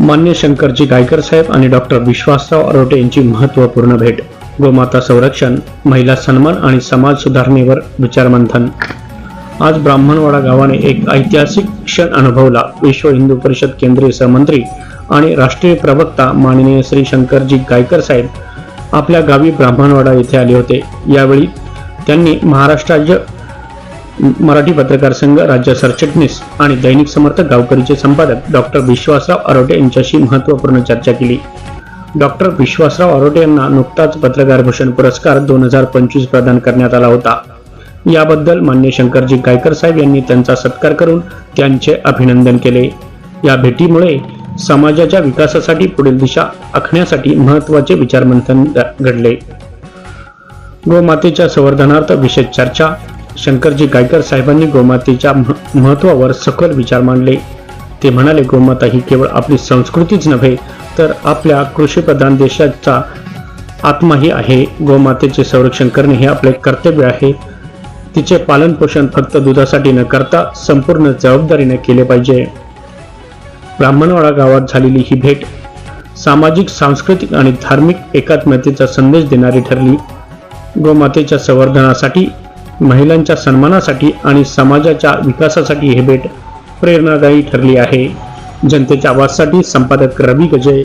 मान्य शंकरजी गायकर साहेब आणि डॉक्टर विश्वासराव अरोटे यांची महत्त्वपूर्ण भेट. गोमाता संरक्षण महिला सन्मान आणि समाज सुधारणेवर विचारमंथन. आज ब्राह्मणवाडा गावाने एक ऐतिहासिक क्षण अनुभवला. विश्व हिंदू परिषद केंद्रीय सहमंत्री आणि राष्ट्रीय प्रवक्ता माननीय श्री शंकरजी गायकर साहेब आपल्या गावी ब्राह्मणवाडा येथे आले होते. यावेळी त्यांनी महाराष्ट्र राज्य मराठी पत्रकार संघ राज्य सरचिटणीस आणि दैनिक समर्थक गावकरीचे संपादक डॉक्टर विश्वासराव अरोटे यांच्याशी महत्त्वपूर्ण चर्चा केली. डॉक्टर विश्वासराव अरोटे यांना नुकताच पत्रकार भूषण पुरस्कार दोन हजार पंचवीस प्रदान करण्यात आला होता. याबद्दल मान्य शंकरजी गायकर साहेब यांनी त्यांचा सत्कार करून त्यांचे अभिनंदन केले. या भेटीमुळे समाजाच्या विकासासाठी पुढील दिशा आखण्यासाठी महत्त्वाचे विचारमंथन घडले. गोमातेच्या संवर्धनार्थ विशेष चर्चा शंकरजी गायकर साहेबांनी गोमातेच्या महत्वावर सखोल विचार मांडले. ते म्हणाले गोमाता ही केवळ आपली संस्कृतीच नव्हे तर आपल्या कृषीप्रधान देशाचा आत्माही आहे. गोमातेचे संरक्षण करणे हे आपले कर्तव्य आहे. तिचे पालन पोषण फक्त दुधासाठी न करता संपूर्ण जबाबदारीने केले पाहिजे. ब्राह्मणवाडा गावात झालेली ही भेट सामाजिक सांस्कृतिक आणि धार्मिक एकात्मतेचा संदेश देणारी ठरली. गोमातेच्या संवर्धनासाठी महिलांच्या सन्मानासाठी आणि समाजाच्या विकासासाठी हे भेट प्रेरणादायी ठरली आहे. जनतेच्या आवाजसाठी संपादक रवी गजय